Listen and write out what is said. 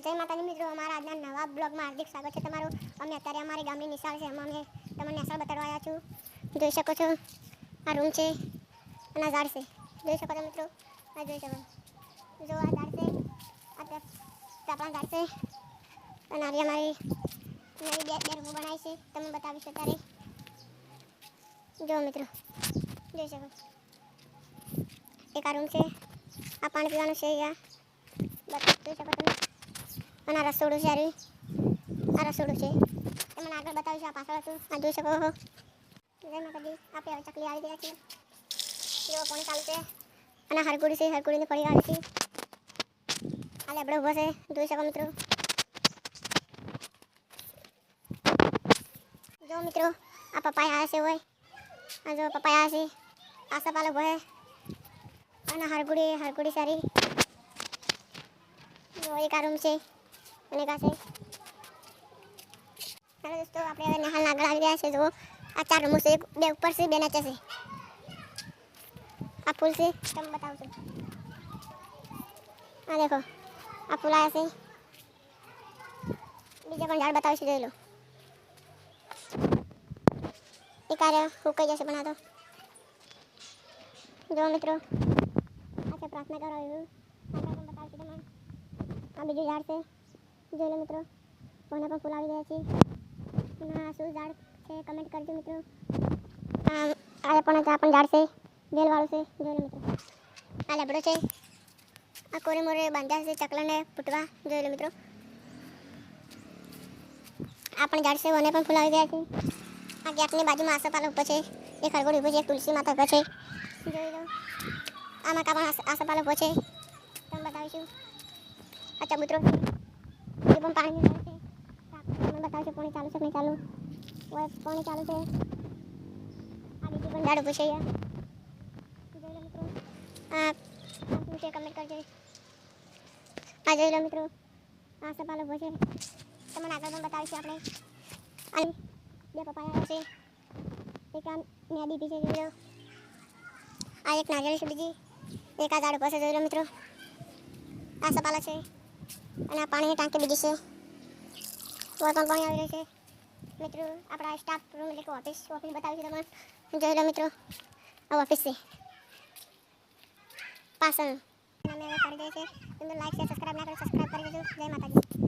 જય માતાજી મિત્રો, અમારા આજના નવા બ્લોગમાં હાર્દિક સ્વાગત છે તમારું. અમે અત્યારે અમારી ગામની નિશાળ છે એમાં અમે તમને નિશાળ બતાડવા આવ્યા છું. જોઈ શકો છો, આ રૂમ છે, અને આ ઝાડ છે. જોઈ શકો છો મિત્રો, આ જોઈ શકો જો આ ઝાડ છે, આ ચાપણા ઝાડ છે, અને આવી અમારી નવી બે બે રૂમો બનાવી છે, તમને બતાવીશ અત્યારે. જો મિત્રો, જોઈ શકો એક આ રૂમ છે, આ પાણી પીવાનું છે અહીંયા. બતા જોઈ શકો તમે. અને આ રસોડું છે આર્યું આ રસોડું છે. તમને આગળ બતાવીશું આ પાછળ હતું. આ જોઈ શકો છો. જય માતાજી. આપણે હવે ચકલી આવી ગયા છીએ જેવો પાણી ચાલુ છે અને હરકુડી છે હરકુડીને ફરી આવી છે. આ લેબડો ઊભો છે. જોઈ શકો મિત્રો. જો મિત્રો, આ પપ્પાએ આવ્યા છે હોય. આ જો પપ્પાએ આવ્યા છે. આસા પાલો ભય અને હરગુડી હરગુડી સારી. જો એક આ રૂમ છે. અને દોસ્તો, આપણે હવે નહાલ આગળ આવી ગયા છે જો આ ચાર રૂમો છે બે ઉપર છે, બે નીચે છે. આ ફૂલ છે, તમે બતાવું છું આ દેખો, આ ફૂલ આવ્યા છે. બીજા પણ ઝાડ બતાવશે જોઈ લો. એક આ હું સુકાઈ જશે પણ આ તો. જો મિત્રો આ છે પ્રાર્થના કરો એવું આ બીજું ઝાડ છે. જોઈ લો મિત્રો. કોને પણ ફૂલ આવી ગયા છે. એમાં શું ઝાડ છે? કમેન્ટ કરજો મિત્રો. આ આ પણ આ પણ ઝાડ છે. વેલવાળું છે. જોઈ લો મિત્રો. આ લેબડો છે. આ કોરે મોરે બાંધ્યા છે ચકલાને ફૂટવા. જોઈ લો મિત્રો. આ પણ ઝાડ છે. મને પણ ફૂલ આવી ગયા છે. આ ગેટની બાજુમાં આસોપાલ ઊભો છે. એ ખરગોડ ઊભો છે. તુલસી માતા ઊભો છે. જોઈ લો. પણ આસ- આસોપાલો ઊભો છે. તમને બતાવીશું. આ ચબૂતરો છે એ પણ પાણી નળ છે તમને બતાવશું પાણી ચાલુ છે નહીં ચાલુ? ઓય, પાણી ચાલુ છે. આ બીજી પણ ઝાડ પૂછે છે. આ આ છે કમેન્ટ કરજો. આ જોઈ લો મિત્રો. આ સપાલ ઊભો છે તમને આગળ પણ બતાવીશું આપણે. અને બે પપાયા છે. એક આ મેં બી છે આ એક નારિયેળ છે બીજી. એક આ ઝાડ છે, જોઈ લો મિત્રો. આ સપાલા છે. અને આ પાણીની ટાંકી બીજી છે. પણ પાણી આવી રહ્યું છે મિત્રો, આપણા સ્ટાફ રૂમ એટલે કે ઓફિસ ઓફિસ બતાવીશું તમને. જોઈ લો મિત્રો, આ ઓફિસ છે. પાછળ નામે હવે કરી દે છે. તમને લાઈક શેર સબસ્ક્રાઇબ ના કરો સબસ્ક્રાઇબ કરી દેજો. જય માતાજી.